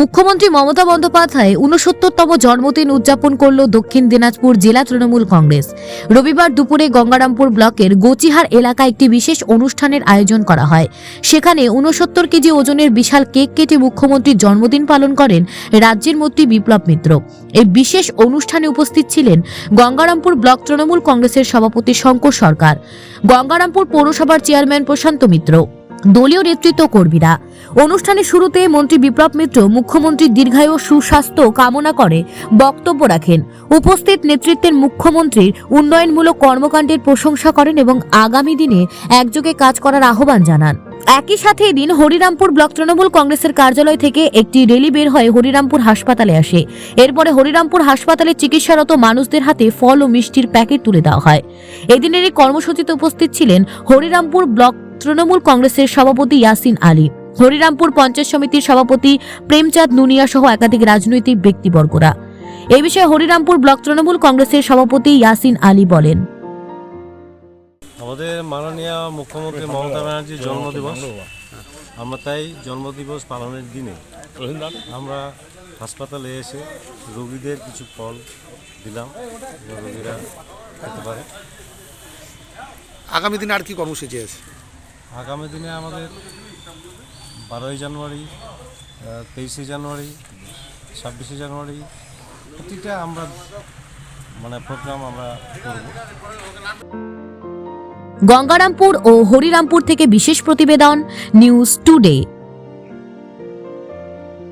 মুখ্যমন্ত্রী মমতা বন্দ্যোপাধ্যায় উনসত্তরতম জন্মদিন উদযাপন করল দক্ষিণ দিনাজপুর জেলা তৃণমূল কংগ্রেস। রবিবার দুপুরে গঙ্গারামপুর ব্লকের গোচিহার এলাকায় একটি বিশেষ অনুষ্ঠানের আয়োজন করা হয়। সেখানে উনসত্তর কেজি ওজনের বিশাল কেক কেটে মুখ্যমন্ত্রীর জন্মদিন পালন করেন রাজ্যের মন্ত্রী বিপ্লব মিত্র। এই বিশেষ অনুষ্ঠানে উপস্থিত ছিলেন গঙ্গারামপুর ব্লক তৃণমূল কংগ্রেসের সভাপতি শঙ্কর সরকার, গঙ্গারামপুর পৌরসভার চেয়ারম্যান প্রশান্ত মিত্র। দলীয় নেতৃত্ব কর্মীরা। অনুষ্ঠানের শুরুতে মন্ত্রী বিপ্লব মিত্র মুখ্যমন্ত্রীর দীর্ঘায়ু সুস্বাস্থ্য কামনা করে বক্তব্য রাখেন। উপস্থিত নেতৃত্বের মুখ্যমন্ত্রীর উন্নয়নমূলক কর্মকাণ্ডের প্রশংসা করেন এবং আগামী দিনে একযোগে কাজ করার আহ্বান জানান। একই সাথে এদিন হরিরামপুর ব্লক তৃণমূল কংগ্রেসের কার্যালয় থেকে একটি রেলি বের হয়ে হরিরামপুর হাসপাতালে আসে। এরপরে হরিরামপুর হাসপাতালে চিকিৎসারত মানুষদের হাতে ফল ও মিষ্টির প্যাকেট তুলে দেওয়া হয়। এদিনের এই কর্মসূচিতে উপস্থিত ছিলেন হরিরামপুর ব্লক তৃণমূল কংগ্রেসের সভাপতি ইয়াসিন আলী হরিরামপুর পঞ্চায়েত সমিতির সভাপতি প্রেমচাঁদ নুনিয়া সহ একাধিক রাজনৈতিক ব্যক্তিবর্গরা। এই বিষয়ে হরিরামপুর ব্লক তৃণমূল কংগ্রেসের সভাপতি ইয়াসিন আলী বলেন। আমাদের মাননীয় মুখ্যমন্ত্রী মমতা ব্যানার্জির জন্মদিবস। আমরা তাই জন্মদিবস পালনের দিনে আমরা হাসপাতালে এসে রোগীদের কিছু ফল দিলাম রোগীরা খেতে পারে। আগামী দিনে আর কি কর্মসূচি আছে? আগামী দিনে আমাদের বারোই জানুয়ারি তেইশে জানুয়ারি, ছাব্বিশে জানুয়ারি, প্রতিটা আমরা মানে প্রোগ্রাম আমরা করব। গঙ্গারামপুর ও হরিরামপুর থেকে বিশেষ প্রতিবেদন, নিউজ টুডে।